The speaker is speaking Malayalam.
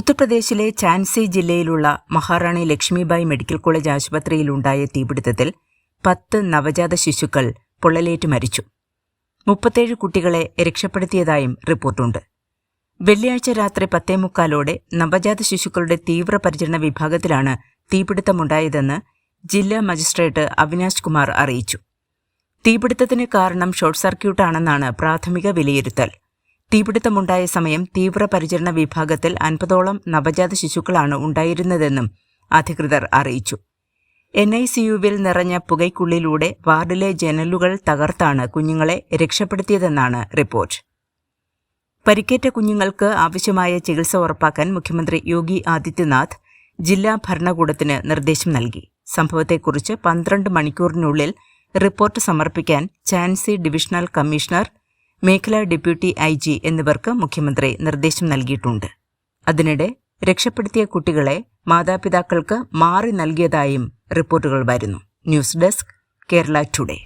ഉത്തർപ്രദേശിലെ ഝാൻസി ജില്ലയിലുള്ള മഹാറാണി ലക്ഷ്മിബായി മെഡിക്കൽ കോളേജ് ആശുപത്രിയിലുണ്ടായ തീപിടുത്തത്തിൽ പത്ത് നവജാത ശിശുക്കൾ പൊള്ളലേറ്റ് മരിച്ചു. മുപ്പത്തേഴ് കുട്ടികളെ രക്ഷപ്പെടുത്തിയതായും റിപ്പോർട്ടുണ്ട്. വെള്ളിയാഴ്ച രാത്രി പത്തേ മുക്കാലോടെ നവജാത ശിശുക്കളുടെ തീവ്രപരിചരണ വിഭാഗത്തിലാണ് തീപിടുത്തമുണ്ടായതെന്ന് ജില്ലാ മജിസ്ട്രേറ്റ് അവിനാശ് കുമാർ അറിയിച്ചു. തീപിടുത്തത്തിന് കാരണം ഷോർട്ട് സർക്യൂട്ടാണെന്നാണ് പ്രാഥമിക വിലയിരുത്തൽ. തീപിടുത്തമുണ്ടായ സമയം തീവ്രപരിചരണ വിഭാഗത്തിൽ അൻപതോളം നവജാത ശിശുക്കളാണ് ഉണ്ടായിരുന്നതെന്നും അധികൃതർ അറിയിച്ചു. എൻ ഐ സിയുവിൽ നിറഞ്ഞ പുകയ്ക്കുള്ളിലൂടെ വാർഡിലെ ജനലുകൾ തകർത്താണ് കുഞ്ഞുങ്ങളെ രക്ഷപ്പെടുത്തിയതെന്നാണ് റിപ്പോർട്ട്. പരിക്കേറ്റ കുഞ്ഞുങ്ങൾക്ക് ആവശ്യമായ ചികിത്സ ഉറപ്പാക്കാൻ മുഖ്യമന്ത്രി യോഗി ആദിത്യനാഥ് ജില്ലാ ഭരണകൂടത്തിന് നിർദ്ദേശം നൽകി. സംഭവത്തെക്കുറിച്ച് പന്ത്രണ്ട് മണിക്കൂറിനുള്ളിൽ റിപ്പോർട്ട് സമർപ്പിക്കാൻ ചാൻസി ഡിവിഷണൽ കമ്മീഷണർ മേഖലാ ഡെപ്യൂട്ടി ഐ ജി എന്നിവർക്ക് മുഖ്യമന്ത്രി നിർദ്ദേശം നൽകിയിട്ടുണ്ട്. അതിനിടെ രക്ഷപ്പെടുത്തിയ കുട്ടികളെ മാതാപിതാക്കൾക്ക് മാറി നൽകിയതായും റിപ്പോർട്ടുകൾ വരുന്നു. News desk Kerala today.